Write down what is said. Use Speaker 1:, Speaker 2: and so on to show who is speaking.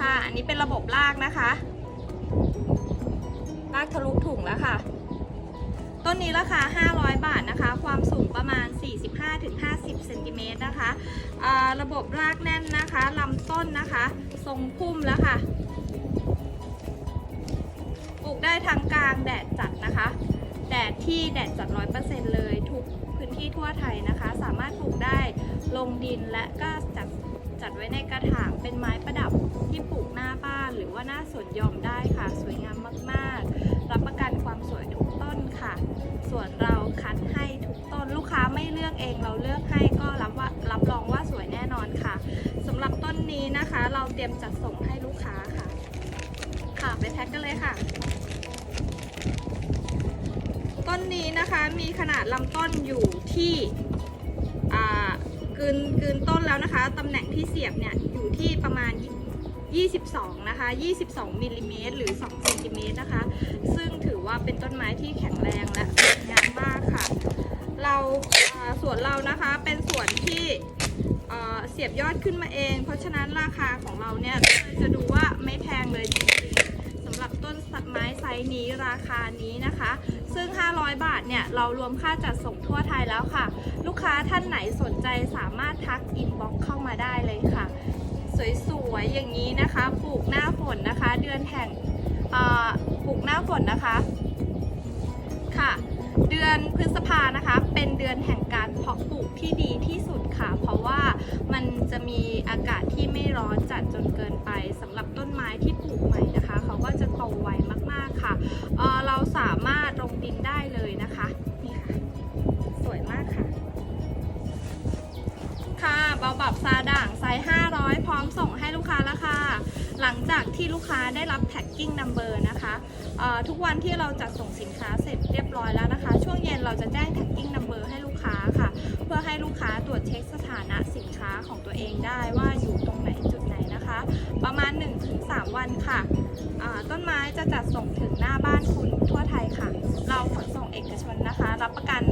Speaker 1: ค่ะ อันนี้เป็นระบบลากนะคะ ลากทะลุถุงแล้วค่ะ ต้นนี้ราคา 500 บาทนะคะ ความสูงประมาณ 45-50เซนติเมตรนะคะระบบรากแน่นนะคะลำต้นนะคะ ทรงพุ่มแล้วค่ะ ปลูกได้ทั้งกลางแดดจัดนะคะ แดดที่แดดจัด 100%เลยทุกพื้นที่ทั่วไทยนะคะ สามารถปลูกได้ลงดินและก็จัด จัดไว้ในกระถางเป็นไม้ประดับที่ปลูกหน้าบ้าน หรือว่าหน้าสวนยอมได้ค่ะ สวยงามมากๆ รับประกันความสวยทุกต้นค่ะ ส่วนเราคัดให้ทุกต้นลูกค้าไม่เลือกเองเราเลือกให้ก็รับว่ารับรองว่าสวยแน่นอนค่ะสำหรับต้นนี้นะคะ เราเตรียมจัดส่งให้ลูกค้าค่ะ ค่ะไปแพ็คกันเลยค่ะต้นนี้นะคะมีขนาดลำต้นอยู่ที่ กืนกืนต้นแล้วนะคะตำแหน่งที่เสียบเนี่ยอยู่ที่ประมาณ 22 นะคะ 22มิลลิเมตรหรือ2เซนติเมตรนะคะ ซึ่งถือว่าเป็นต้นไม้ที่แข็งแรงและสวยงามมากค่ะ เราสวนเรานะคะเป็นสวนที่เอ่อเสียบยอดขึ้นมาเอง เพราะฉะนั้นราคาของเราเนี่ยจะดูว่าไม่แพงเลยจริงๆ ส์นี้ราคานี้นะคะ ซึ่ง 500 บาทเนี่ย เรารวมค่าจัดส่งทั่วไทยแล้วค่ะ ลูกค้าท่านไหนสนใจสามารถทักอินบ็อกเข้ามาได้เลยค่ะ สวยๆ อย่างนี้นะคะ ปลูกหน้าฝนนะคะ เดือนแห่งปลูกหน้าฝนนะคะค่ะเดือนพฤษภานะคะ เป็นเดือนแห่งการเพาะปลูกที่ดีที่สุดค่ะ เพราะว่ามันจะมีอากาศที่ไม่ร้อนจัดจนเกินไปสำหรับต้นไม้ที่ปลูกใหม่นะคะโตไวมากๆค่ะ เเราสามารถลงดินได้เลยนะคะนี่ค่ะสวยมากค่ะ ค่ะเบาบับซาด่างไซส์500 พร้อมส่งให้ลูกค้าแล้วค่ะ หลังจากที่ลูกค้าได้รับแท็กกิ้งนัมเบอร์นะคะทุกวันที่เราจัดส่งสินค้าเสร็จเรียบร้อยแล้วนะคะ ช่วงเย็นเราจะแจ้งแท็กกิ้งนัมเบอร์ให้ลูกค้าค่ะ เพื่อให้ลูกค้าตรวจเช็คสถานะสินค้าของตัวเองได้ว่าอยู่ตรงไหนจุดไหนนะคะ ประมาณ 1-3 วันค่ะ ต้นไม้จะจัดส่งถึงหน้าบ้านคุณทั่วไทยค่ะ เราขนส่งเอกชนนะคะ รับประกัน